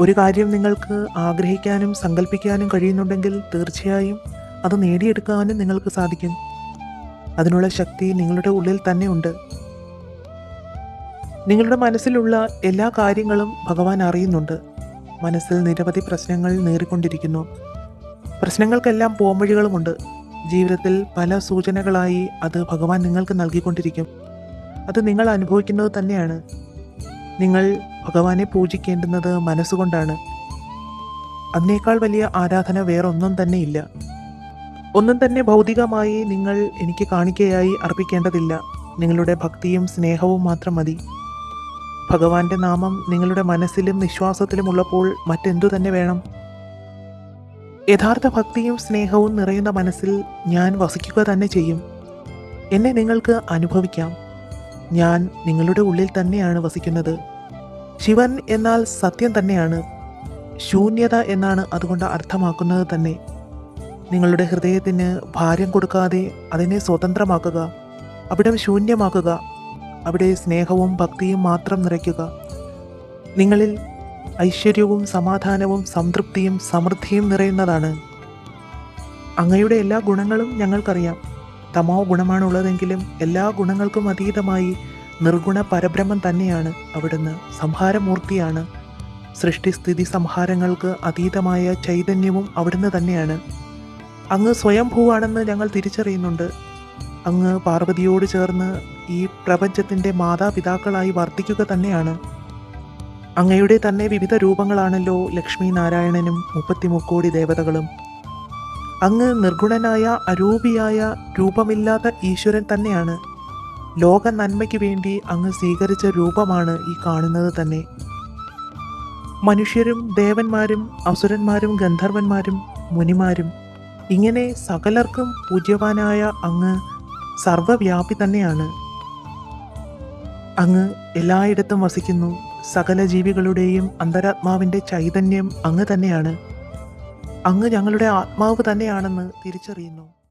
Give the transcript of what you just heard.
ഒരു കാര്യം നിങ്ങൾക്ക് ആഗ്രഹിക്കാനും സങ്കല്പിക്കാനും കഴിയുന്നുണ്ടെങ്കിൽ തീർച്ചയായും അത് നേടിയെടുക്കാനും നിങ്ങൾക്ക് സാധിക്കും. അതിനുള്ള ശക്തി നിങ്ങളുടെ ഉള്ളിൽ തന്നെ ഉണ്ട്. നിങ്ങളുടെ മനസ്സിലുള്ള എല്ലാ കാര്യങ്ങളും ഭഗവാൻ അറിയുന്നുണ്ട്. മനസ്സിൽ നിരവധി പ്രശ്നങ്ങൾ നേറിക്കൊണ്ടിരിക്കുന്നു. പ്രശ്നങ്ങൾക്കെല്ലാം പോംവഴികളുമുണ്ട്. ജീവിതത്തിൽ പല സൂചനകളായി അത് ഭഗവാൻ നിങ്ങൾക്ക് നൽകിക്കൊണ്ടിരിക്കും. അത് നിങ്ങൾ അനുഭവിക്കുന്നത് തന്നെയാണ്. നിങ്ങൾ ഭഗവാനെ പൂജിക്കേണ്ടുന്നത് മനസ്സുകൊണ്ടാണ്. അതിനേക്കാൾ വലിയ ആരാധന വേറൊന്നും തന്നെ ഇല്ല. ഒന്നും തന്നെ ഭൗതികമായി നിങ്ങൾ എനിക്ക് കാണിക്കയായി അർപ്പിക്കേണ്ടതില്ല. നിങ്ങളുടെ ഭക്തിയും സ്നേഹവും മാത്രം മതി. ഭഗവാന്റെ നാമം നിങ്ങളുടെ മനസ്സിലും വിശ്വാസത്തിലും ഉള്ളപ്പോൾ മറ്റെന്തു തന്നെ വേണം? യഥാർത്ഥ ഭക്തിയും സ്നേഹവും നിറയുന്ന മനസ്സിൽ ഞാൻ വസിക്കുക തന്നെ ചെയ്യും. എന്നെ നിങ്ങൾക്ക് അനുഭവിക്കാം. ഞാൻ നിങ്ങളുടെ ഉള്ളിൽ തന്നെയാണ് വസിക്കുന്നത്. ശിവൻ എന്നാൽ സത്യം തന്നെയാണ്. ശൂന്യത എന്നാണ് അതുകൊണ്ട് അർത്ഥമാക്കുന്നത് തന്നെ. നിങ്ങളുടെ ഹൃദയത്തിന് ഭാര്യം കൊടുക്കാതെ അതിനെ സ്വതന്ത്രമാക്കുക അവിടെ ശൂന്യമാക്കുക അവിടെ സ്നേഹവും ഭക്തിയും മാത്രം നിറയ്ക്കുക. നിങ്ങളിൽ ഐശ്വര്യവും സമാധാനവും സംതൃപ്തിയും സമൃദ്ധിയും നിറയുന്നതാണ്. അങ്ങയുടെ എല്ലാ ഗുണങ്ങളും ഞങ്ങൾക്കറിയാം. തമോ ഗുണമാണുള്ളതെങ്കിലും എല്ലാ ഗുണങ്ങൾക്കും അതീതമായി നിർഗുണ പരബ്രഹ്മം തന്നെയാണ് അവിടുന്ന് സംഹാരമൂർത്തിയാണ്. സൃഷ്ടിസ്ഥിതി സംഹാരങ്ങൾക്ക് അതീതമായ ചൈതന്യവും അവിടുന്ന് തന്നെയാണ്. അങ്ങ് സ്വയംഭൂവാണെന്ന് ഞങ്ങൾ തിരിച്ചറിയുന്നുണ്ട്. അങ്ങ് പാർവതിയോട് ചേർന്ന് ഈ പ്രപഞ്ചത്തിന്റെ മാതാപിതാക്കളായി വർദ്ധിക്കുക തന്നെയാണ്. അങ്ങയുടെ തന്നെ വിവിധ രൂപങ്ങളാണല്ലോ ലക്ഷ്മി നാരായണനും മുപ്പത്തിമുക്കോടി ദേവതകളും. അങ്ങ് നിർഗുണനായ അരൂപിയായ രൂപമില്ലാത്ത ഈശ്വരൻ തന്നെയാണ്. ലോക നന്മയ്ക്ക് വേണ്ടി അങ്ങ് സ്വീകരിച്ച രൂപമാണ് ഈ കാണുന്നത് തന്നെ. മനുഷ്യരും ദേവന്മാരും അസുരന്മാരും ഗന്ധർവന്മാരും മുനിമാരും ഇങ്ങനെ സകലർക്കും പൂജ്യവാനായ അങ്ങ് സർവവ്യാപി തന്നെയാണ്. അങ്ങ് എല്ലായിടത്തും വസിക്കുന്നു. സകല ജീവികളുടെയും അന്തരാത്മാവിന്റെ ചൈതന്യം അങ്ങ് തന്നെയാണ്. അങ്ങ് ഞങ്ങളുടെ ആത്മാവ് തന്നെയാണെന്ന് തിരിച്ചറിയുന്നു.